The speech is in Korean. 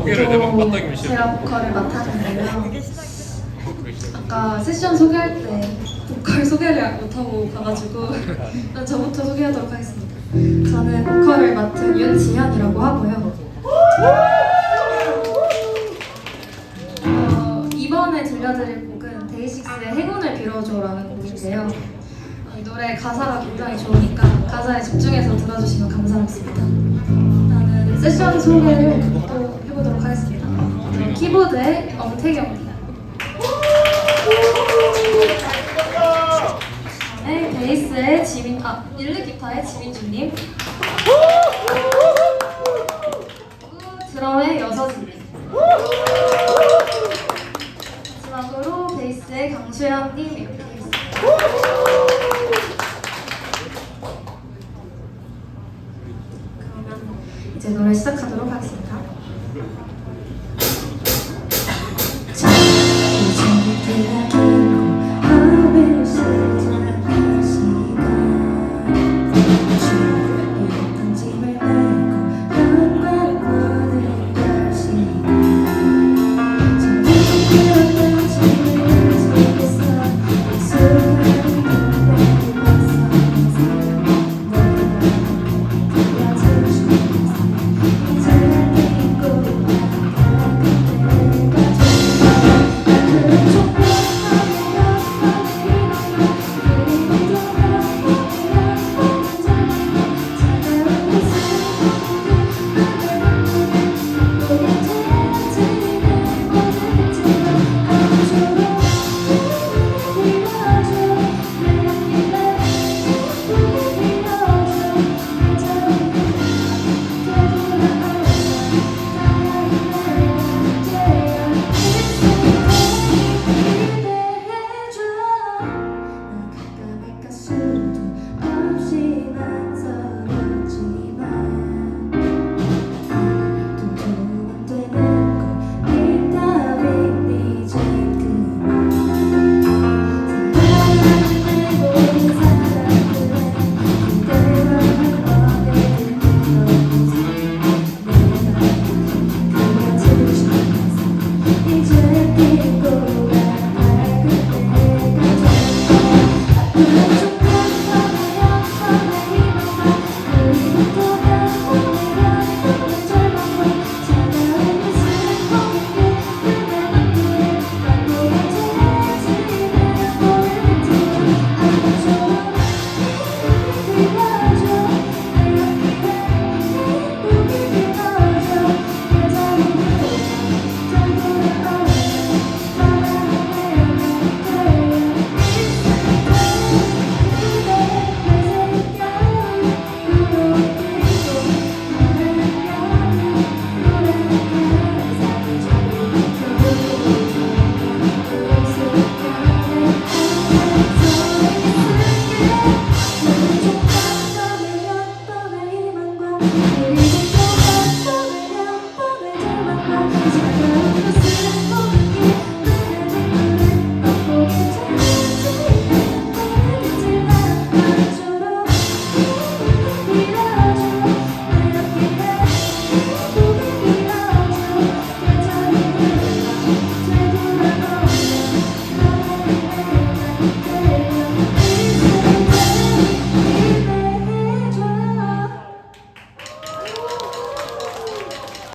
소개를 깜빡이면 또 싫어. 제가 보컬을 맡았는데요. 아까 세션 소개할 때 보컬 소개를 못하고 가가지고 일단 저부터 소개하도록 하겠습니다. 저는 보컬을 맡은 윤지현이라고 하고요. 어, 이번에 들려드릴 곡은 데이식스의 행운을 빌어줘라는 곡인데요. 어, 이 노래 가사가 굉장히 좋으니까 가사에 집중해서 들어주시면 감사하겠습니다. 나는 세션 소개를 또 해보도록 하겠습니다. 저 키보드의 엄태경입니다. 네, 베이스의 지민, 아, 일렉 기타의 지민주님. 드럼의 여서진님. 마지막으로 베이스의 강수현님 이렇게 있습니다.